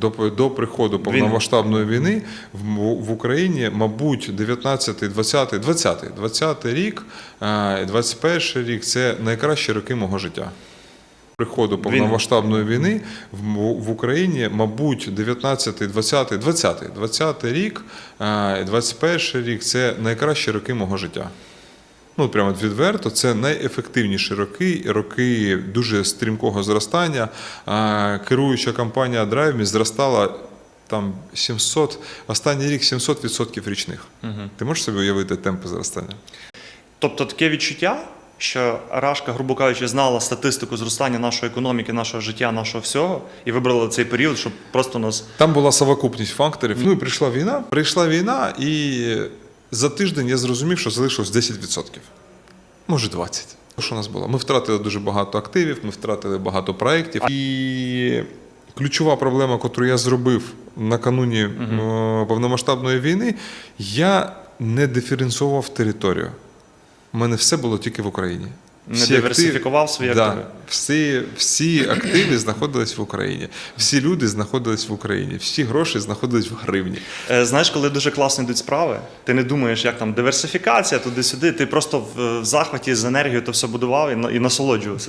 до, до приходу повномасштабної війни в, в Україні, мабуть, 19, 20, 20, 20 рік, е, 21 рік це найкращі роки мого життя. Приходу повномасштабної війни в, в Україні, мабуть, 19, 20, 20, 20 рік, е, 21 рік це найкращі роки мого життя. Ну, прямо відверто, це найефективніші роки, роки дуже стрімкого зростання. Керуюча компанія DriveMe зростала там 700, останній рік 700% річних. Ти можеш собі уявити темпи зростання? Тобто таке відчуття, що Рашка, грубо кажучи, знала статистику зростання нашої економіки, нашого життя, нашого всього, і вибрала цей період, щоб просто нас. Там була совокупність факторів. Ну і прийшла війна. Прийшла війна, і за тиждень я зрозумів, що залишилось 10%. Може 20%. Що у нас було? Ми втратили дуже багато активів, ми втратили багато проєктів. І ключова проблема, яку я зробив накануні угу. повномасштабної війни, я не диференціював територію. У мене все було тільки в Україні. Не Всі диверсифікував свої да. Всі, всі активи знаходились в Україні, всі люди знаходились в Україні, всі гроші знаходились в гривні. Е, Знаєш, коли дуже класно йдуть справи, ти не думаєш, як там диверсифікація туди-сюди, ти просто в, захваті з енергією то все будував і, і насолоджувався.